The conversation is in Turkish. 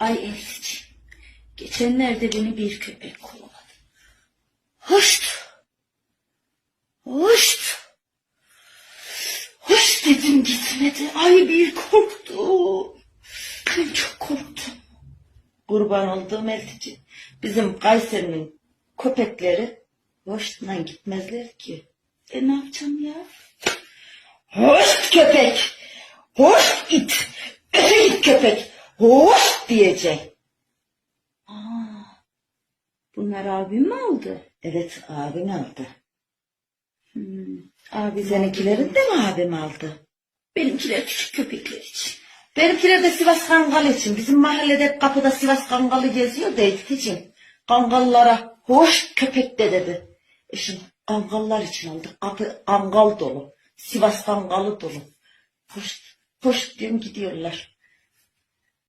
Ay Elifciğim. Geçenlerde beni bir köpek kovaladı. Hoşt. Hoşt. Hoş dedim gitmedi. Ay bir korktum. Ben çok korktum. Kurban olduğum Elifciğim. Bizim Kayseri'nin köpekleri hoşla gitmezler ki. E ne yapacağım ya? Hoş köpek. Hoş it. Öte git köpek. Hoş diyecek. Aa, bunlar abim mi aldı? Evet abim aldı. Hmm, abi seninkilerin de mi abim aldı? Benimkiler küçük köpekler için. Benimkiler de Sivas Kangalı için. Bizim mahallede kapıda Sivas Kangalı geziyor da için. Kangallara hoş köpek de dedi. E şimdi kangallar için aldık. Kapı kangal dolu. Sivas Kangalı dolu. Hoş, hoş diyorum gidiyorlar.